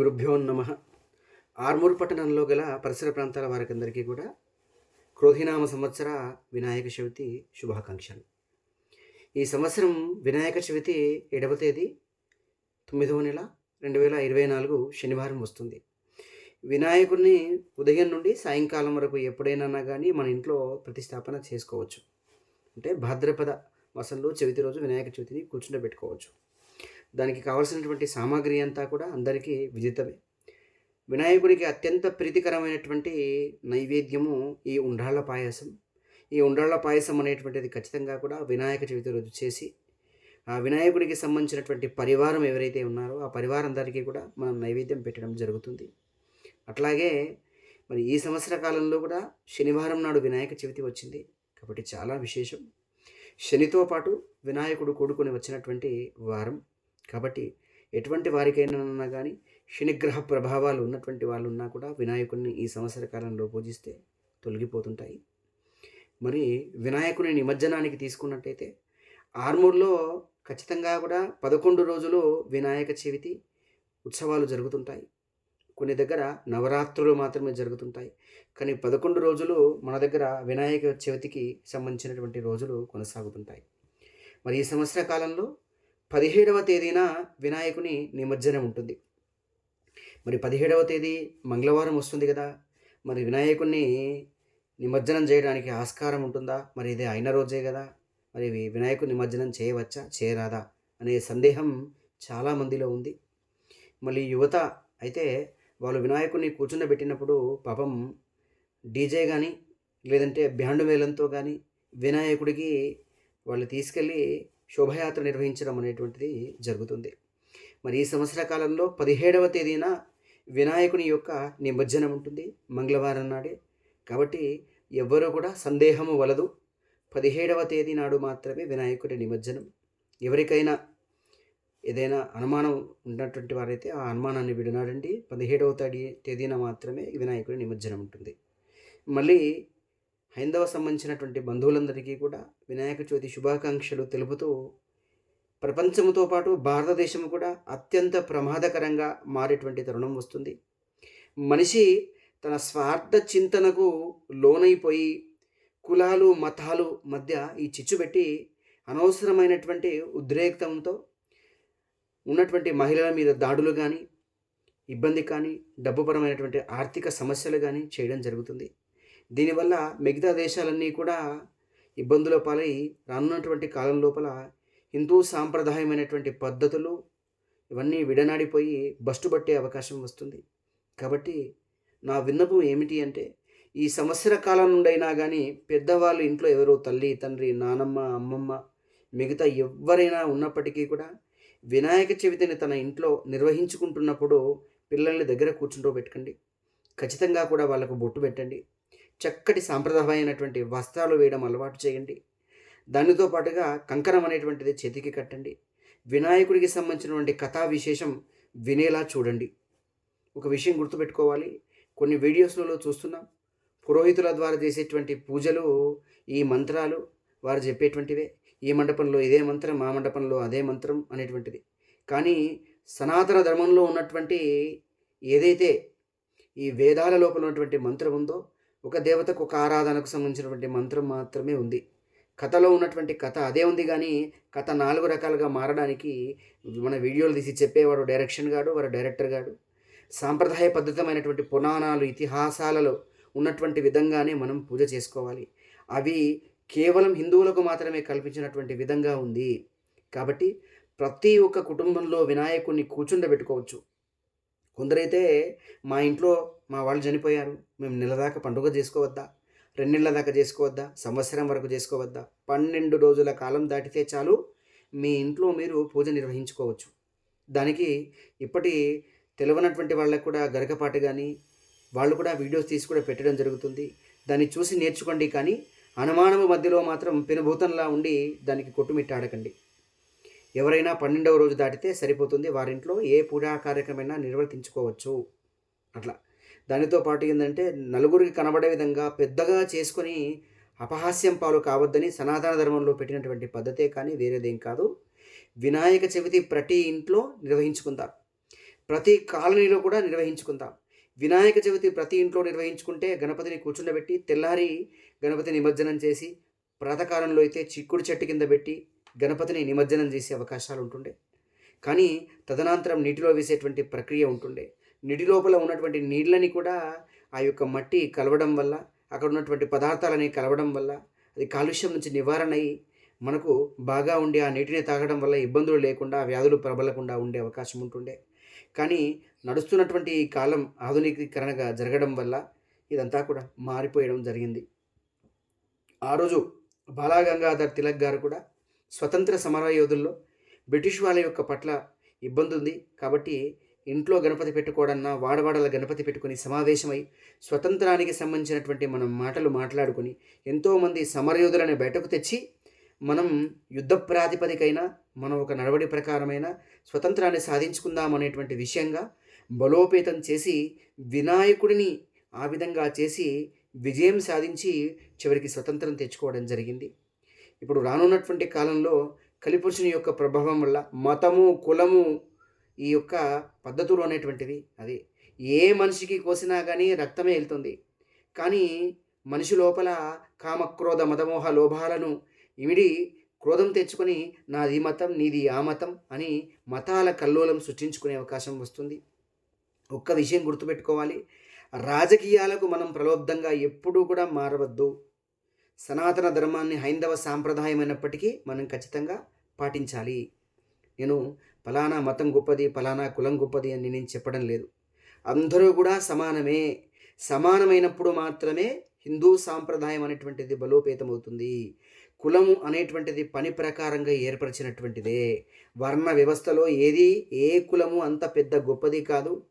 గురుభ్యో నమ. ఆర్మూర్ పట్టణంలో గల పరిసర ప్రాంతాల వారికందరికీ కూడా క్రోధినామ సంవత్సర వినాయక చవితి శుభాకాంక్షలు. ఈ సంవత్సరం వినాయక చవితి ఏడవ తేదీ తొమ్మిదవ నెల రెండు వేల ఇరవై నాలుగు శనివారం వస్తుంది. వినాయకుడిని ఉదయం నుండి సాయంకాలం వరకు ఎప్పుడైనా కానీ మన ఇంట్లో ప్రతిష్టాపన చేసుకోవచ్చు. అంటే భాద్రపద మాసంలో చవితి రోజు వినాయక చవితిని కూర్చుండబెట్టుకోవచ్చు. దానికి కావలసినటువంటి సామాగ్రి అంతా కూడా అందరికీ విదితమే. వినాయకుడికి అత్యంత ప్రీతికరమైనటువంటి నైవేద్యము ఈ ఉండ్రాళ్ళ పాయసం. ఈ ఉండ్రాళ్ళ పాయసం అనేటువంటిది ఖచ్చితంగా కూడా వినాయక చవితి రోజు చేసి ఆ వినాయకుడికి సంబంధించినటువంటి పరివారం ఎవరైతే ఉన్నారో ఆ పరివారం అందరికీ కూడా మనం నైవేద్యం పెట్టడం జరుగుతుంది. అట్లాగే మరి ఈ సంవత్సర కాలంలో కూడా శనివారం నాడు వినాయక చవితి వచ్చింది కాబట్టి చాలా విశేషం. శనితో పాటు వినాయకుడు కూడుకొని వచ్చినటువంటి వారం. కాబట్టి ఎటువంటి వారికైనా కానీ శనిగ్రహ ప్రభావాలు ఉన్నటువంటి వాళ్ళు ఉన్నా కూడా వినాయకుడిని ఈ సంవత్సర కాలంలో పూజిస్తే తొలగిపోతుంటాయి. మరి వినాయకుని నిమజ్జనానికి తీసుకున్నట్టయితే ఆర్మూర్లో ఖచ్చితంగా కూడా పదకొండు రోజులు వినాయక చవితి ఉత్సవాలు జరుగుతుంటాయి. కొన్ని దగ్గర నవరాత్రులు మాత్రమే జరుగుతుంటాయి. కానీ పదకొండు రోజులు మన దగ్గర వినాయక చవితికి సంబంధించినటువంటి రోజులు కొనసాగుతుంటాయి. మరి ఈ సంవత్సర కాలంలో పదిహేడవ తేదీన వినాయకుని నిమజ్జనం ఉంటుంది. మరి పదిహేడవ తేదీ మంగళవారం వస్తుంది కదా. మరి వినాయకుడిని నిమజ్జనం చేయడానికి ఆస్కారం ఉంటుందా? మరి ఇది అయిన రోజే కదా. మరి వినాయకుని నిమజ్జనం చేయవచ్చా? చేయరాదా? అనే సందేహం చాలామందిలో ఉంది. మళ్ళీ యువత అయితే వాళ్ళు వినాయకుడిని కూర్చుండబెట్టినప్పుడు పాపం డీజే కానీ లేదంటే బ్యాండ్ మేళంతో కానీ వినాయకుడికి వాళ్ళు తీసుకెళ్ళి శోభయాత్ర నిర్వహించడం అనేటువంటిది జరుగుతుంది. మరి ఈ సంవత్సర కాలంలో పదిహేడవ తేదీన వినాయకుని యొక్క నిమజ్జనం ఉంటుంది మంగళవారం నాడే. కాబట్టి ఎవ్వరూ కూడా సందేహము వలదు. పదిహేడవ తేదీ నాడు మాత్రమే వినాయకుడి నిమజ్జనం. ఎవరికైనా ఏదైనా అనుమానం ఉన్నటువంటి వారైతే ఆ అనుమానాన్ని విడనాడండి. పదిహేడవ తేదీ తేదీన మాత్రమే వినాయకుడి నిమజ్జనం ఉంటుంది. మళ్ళీ హైందవ సంబంధించినటువంటి బంధువులందరికీ కూడా వినాయక చవితి శుభాకాంక్షలు తెలుపుతూ ప్రపంచముతో పాటు భారతదేశం కూడా అత్యంత ప్రమాదకరంగా మారేటువంటి తరుణం వస్తుంది. మనిషి తన స్వార్థ చింతనకు లోనైపోయి కులాలు మతాలు మధ్య ఈ చిచ్చు పెట్టి అనవసరమైనటువంటి ఉద్రేక్తంతో ఉన్నటువంటి మహిళల మీద దాడులు కానీ ఇబ్బంది కానీ డబ్బుపరమైనటువంటి ఆర్థిక సమస్యలు కానీ చేయడం జరుగుతుంది. దీనివల్ల మిగతా దేశాలన్నీ కూడా ఇబ్బందుల పాలై రానున్నటువంటి కాలం లోపల హిందూ సాంప్రదాయమైనటువంటి పద్ధతులు ఇవన్నీ విడనాడిపోయి బస్టు పట్టే అవకాశం వస్తుంది. కాబట్టి నా విన్నపం ఏమిటి అంటే ఈ సంవత్సర కాలం నుండైనా కానీ పెద్దవాళ్ళు ఇంట్లో ఎవరో తల్లి తండ్రి నానమ్మ అమ్మమ్మ మిగతా ఎవరైనా ఉన్నప్పటికీ కూడా వినాయక చవితిని తన ఇంట్లో నిర్వహించుకుంటున్నప్పుడు పిల్లల్ని దగ్గర కూర్చుంటూ పెట్టుకోండి. ఖచ్చితంగా కూడా వాళ్ళకు బొట్టు పెట్టండి. చక్కటి సాంప్రదాయమైనటువంటి వస్త్రాలు వేయడం అలవాటు చేయండి. దానితో పాటుగా కంకణం అనేటువంటిది చేతికి కట్టండి. వినాయకుడికి సంబంధించినటువంటి కథా విశేషం వినేలా చూడండి. ఒక విషయం గుర్తుపెట్టుకోవాలి. కొన్ని వీడియోస్లలో చూస్తున్నాం. పురోహితుల ద్వారా చేసేటువంటి పూజలు ఈ మంత్రాలు వారు చెప్పేటువంటివే. ఈ మండపంలో ఇదే మంత్రం మా మండపంలో అదే మంత్రం అనేటువంటిది. కానీ సనాతన ధర్మంలో ఉన్నటువంటి ఏదైతే ఈ వేదాల లోపల ఉన్నటువంటి మంత్రం ఉందో ఒక దేవతకు ఒక ఆరాధనకు సంబంధించినటువంటి మంత్రం మాత్రమే ఉంది. కథలో ఉన్నటువంటి కథ అదే ఉంది కానీ కథ నాలుగు రకాలుగా మారడానికి మన వీడియోలు తీసి చెప్పేవాడు డైరెక్షన్ గాడు వాడు డైరెక్టర్ గాడు. సాంప్రదాయ పద్ధతమైనటువంటి పురాణాలు ఇతిహాసాలలో ఉన్నటువంటి విధంగానే మనం పూజ చేసుకోవాలి. అవి కేవలం హిందువులకు మాత్రమే కల్పించినటువంటి విధంగా ఉంది. కాబట్టి ప్రతి ఒక్క కుటుంబంలో వినాయకుడిని కూర్చుండబెట్టుకోవచ్చు. కొందరైతే మా ఇంట్లో మా వాళ్ళు చనిపోయారు. మేము నెల దాకా పండుగ చేసుకోవద్దా? రెండు నెలల దాకా చేసుకోవద్దా? సంవత్సరం వరకు చేసుకోవద్దా? పన్నెండు రోజుల కాలం దాటితే చాలు మీ ఇంట్లో మీరు పూజ నిర్వహించుకోవచ్చు. దానికి ఇప్పటి తెలియనటువంటి వాళ్ళకు కూడా గరకపాటు కానీ వాళ్ళు కూడా వీడియోస్ తీసి కూడా పెట్టడం జరుగుతుంది. దాన్ని చూసి నేర్చుకోండి కానీ అనుమానము మధ్యలో మాత్రం పెనుభూతంలా ఉండి దానికి కొట్టుమిట్టాడకండి. ఎవరైనా పన్నెండవ రోజు దాటితే సరిపోతుంది. వారింట్లో ఏ పూజా కార్యక్రమైనా నిర్వర్తించుకోవచ్చు. అట్లా. దానితో పాటు ఏంటంటే నలుగురికి కనబడే విధంగా పెద్దగా చేసుకొని అపహాస్యం పాలు కావద్దని సనాతన ధర్మంలో పెట్టినటువంటి పద్ధతే కానీ వేరేదేం కాదు. వినాయక చవితి ప్రతి ఇంట్లో నిర్వహించుకుందాం. ప్రతి కాలనీలో కూడా నిర్వహించుకుందాం. వినాయక చవితి ప్రతి ఇంట్లో నిర్వహించుకుంటే గణపతిని కూర్చుండబెట్టి తెల్లారి గణపతి నిమజ్జనం చేసి ప్రాతకాలంలో అయితే చిక్కుడు చెట్టు కింద పెట్టి గణపతిని నిమజ్జనం చేసే అవకాశాలు ఉంటుండే. కానీ తదనంతరం నీటిలో వేసేటువంటి ప్రక్రియ ఉంటుండే. నీటి లోపల ఉన్నటువంటి నీళ్ళని కూడా ఆ యొక్క మట్టి కలవడం వల్ల అక్కడ ఉన్నటువంటి పదార్థాలని కలవడం వల్ల అది కాలుష్యం నుంచి నివారణ అయ్యి మనకు బాగా ఉండి ఆ నీటిని తాగడం వల్ల ఇబ్బందులు లేకుండా వ్యాధులు ప్రబలకుండా ఉండే అవకాశం ఉంటుండే. కానీ నడుస్తున్నటువంటి ఈ కాలం ఆధునికీకరణగా జరగడం వల్ల ఇదంతా కూడా మారిపోయడం జరిగింది. ఆ రోజు బాలాగంగాధర్ తిలక్ గారు కూడా స్వతంత్ర సమర యోధుల్లో బ్రిటిష్ వాళ్ళ యొక్క పట్ల ఇబ్బంది ఉంది. కాబట్టి ఇంట్లో గణపతి పెట్టుకోవడన్నా వాడవాడల గణపతి పెట్టుకుని సమావేశమై స్వతంత్రానికి సంబంధించినటువంటి మనం మాటలు మాట్లాడుకొని ఎంతోమంది సమరయోధులని బయటకు తెచ్చి మనం యుద్ధ ప్రాతిపదికైనా మనం ఒక నడవడి ప్రకారమైన స్వతంత్రాన్ని సాధించుకుందాం అనేటువంటి విషయంగా బలోపేతం చేసి వినాయకుడిని ఆ విధంగా చేసి విజయం సాధించి చివరికి స్వతంత్రం తెచ్చుకోవడం జరిగింది. ఇప్పుడు రానున్నటువంటి కాలంలో కలిపురుషుని యొక్క ప్రభావం వల్ల మతము కులము ఈ యొక్క పద్ధతులు అనేటువంటివి అది ఏ మనిషికి కోసినా కానీ రక్తమే వెళ్తుంది. కానీ మనిషి లోపల కామక్రోధ మదమోహ లోభాలను ఇమిడి క్రోధం తెచ్చుకొని నాది మతం నీది ఆ మతం అని మతాల కల్లోలం సృష్టించుకునే అవకాశం వస్తుంది. ఒక్క విషయం గుర్తుపెట్టుకోవాలి. రాజకీయాలకు మనం ప్రలోబ్ధంగా ఎప్పుడూ కూడా మారవద్దు. సనాతన ధర్మాన్ని హైందవ సాంప్రదాయమైనప్పటికీ మనం ఖచ్చితంగా పాటించాలి. నేను ఫలానా మతం గొప్పది ఫలానా కులం గొప్పది అని నేను చెప్పడం లేదు. అందరూ కూడా సమానమే. సమానమైనప్పుడు మాత్రమే హిందూ సాంప్రదాయం అనేటువంటిది బలోపేతమవుతుంది. కులము అనేటువంటిది పని ప్రకారంగా ఏర్పరిచినటువంటిదే. వర్ణ వ్యవస్థలో ఏది ఏ కులము అంత పెద్ద గొప్పది కాదు.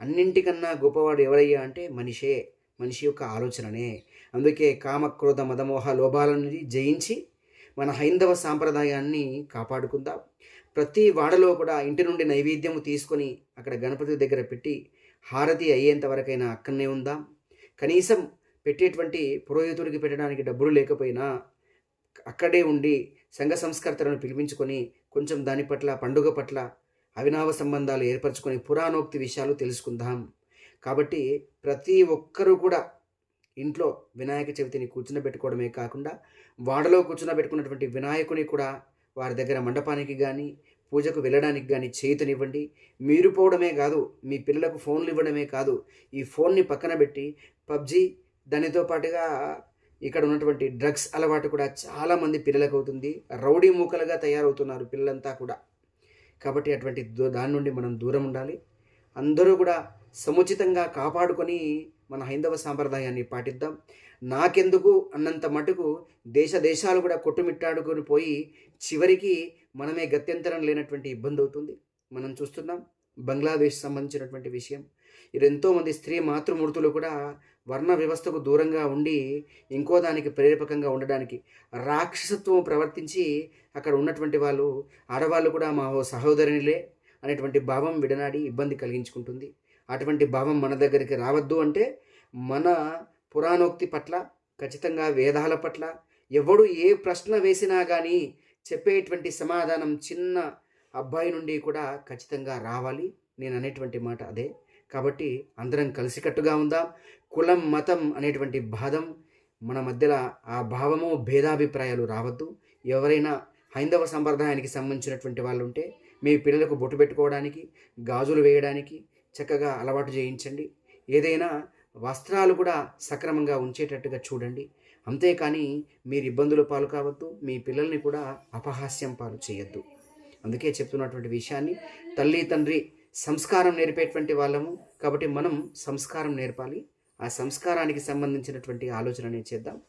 అన్నింటికన్నా గొప్పవాడు ఎవరయ్యా అంటే మనిషే. మనిషి యొక్క ఆలోచననే. అందుకే కామక్రోధ మదమోహ నుండి జయించి మన హైందవ సాంప్రదాయాన్ని కాపాడుకుందాం. ప్రతి వాడలో కూడా ఇంటి నుండి నైవేద్యం తీసుకొని అక్కడ గణపతి దగ్గర పెట్టి హారతి అయ్యేంత వరకైనా అక్కడనే ఉందాం. కనీసం పెట్టేటువంటి పురోహితుడికి పెట్టడానికి డబ్బులు లేకపోయినా అక్కడే ఉండి సంఘ సంస్కర్తలను పిలిపించుకొని కొంచెం దాని పట్ల పండుగ పట్ల అవినావ సంబంధాలు ఏర్పరచుకొని పురాణోక్తి విషయాలు తెలుసుకుందాం. కాబట్టి ప్రతి ఒక్కరూ కూడా ఇంట్లో వినాయక చవితిని కూర్చునబెట్టుకోవడమే కాకుండా వాడలో కూర్చునబెట్టుకున్నటువంటి వినాయకుని కూడా వారి దగ్గర మండపానికి కానీ పూజకు వెళ్ళడానికి కానీ చేతునివ్వండి. మీరు పోవడమే కాదు మీ పిల్లలకు ఫోన్లు ఇవ్వడమే కాదు ఈ ఫోన్ని పక్కన పెట్టి పబ్జి దానితో పాటుగా ఇక్కడ ఉన్నటువంటి డ్రగ్స్ అలవాటు కూడా చాలామంది పిల్లలకు అవుతుంది. రౌడీ మూకలుగా తయారవుతున్నారు పిల్లలంతా కూడా. కాబట్టి అటువంటి దాని నుండి మనం దూరం ఉండాలి. అందరూ కూడా సముచితంగా కాపాడుకొని మన హైందవ సాంప్రదాయాన్ని పాటిద్దాం. నాకెందుకు అన్నంత మటుకు దేశ దేశాలు కూడా కొట్టుమిట్టాడుకొని పోయి చివరికి మనమే గత్యంతరం లేనటువంటి ఇబ్బంది అవుతుంది. మనం చూస్తున్నాం బంగ్లాదేశ్ సంబంధించినటువంటి విషయం. ఇది ఎంతోమంది స్త్రీ మాతృమూర్తులు కూడా వర్ణ వ్యవస్థకు దూరంగా ఉండి ఇంకో దానికి ప్రేరేపకంగా ఉండడానికి రాక్షసత్వం ప్రవర్తించి అక్కడ ఉన్నటువంటి వాళ్ళు ఆడవాళ్ళు కూడా మా సహోదరునిలే అనేటువంటి భావం విడనాడి ఇబ్బంది కలిగించుకుంటుంది. అటువంటి భావం మన దగ్గరికి రావద్దు అంటే మన పురాణోక్తి పట్ల ఖచ్చితంగా వేదాల పట్ల ఎవడు ఏ ప్రశ్న వేసినా కానీ చెప్పేటువంటి సమాధానం చిన్న అబ్బాయి నుండి కూడా ఖచ్చితంగా రావాలి. నేను అనేటువంటి మాట అదే. కాబట్టి అందరం కలిసికట్టుగా ఉందాం. కులం మతం అనేటువంటి బాధం మన మధ్యలో ఆ భావము భేదాభిప్రాయాలు రావద్దు. ఎవరైనా హైందవ సంప్రదాయానికి సంబంధించినటువంటి వాళ్ళు ఉంటే మీ పిల్లలకు బొట్టు పెట్టుకోవడానికి గాజులు వేయడానికి చక్కగా అలవాటు చేయించండి. ఏదైనా వస్త్రాలు కూడా సక్రమంగా ఉంచేటట్టుగా చూడండి. అంతేకాని మీరు ఇబ్బందుల పాలు కావద్దు మీ పిల్లల్ని కూడా అపహాస్యం పాలు చేయొద్దు. అందుకే చెప్తున్నటువంటి విషయాన్ని తల్లి తండ్రి సంస్కారం నేర్పేటువంటి వాళ్ళము. కాబట్టి మనం సంస్కారం నేర్పాలి. ఆ సంస్కారానికి సంబంధించినటువంటి ఆలోచననే చేద్దాం.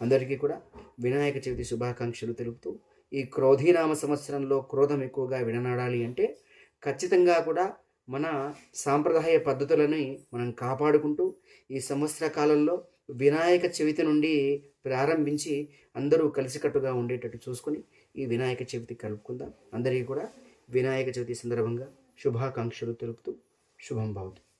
అందరికీ కూడా వినాయక చవితి శుభాకాంక్షలు తెలుపుతూ ఈ క్రోధీనామ సంవత్సరంలో క్రోధం ఎక్కువగా విననాడాలి అంటే ఖచ్చితంగా కూడా మన సాంప్రదాయ పద్ధతులని మనం కాపాడుకుంటూ ఈ సంవత్సర కాలంలో వినాయక చవితి నుండి ప్రారంభించి అందరూ కలిసికట్టుగా ఉండేటట్టు చూసుకొని ఈ వినాయక చవితి కలుపుకుందాం. అందరికీ కూడా వినాయక చవితి సందర్భంగా శుభాకాంక్షలు తెలుపుతూ శుభం భవతు.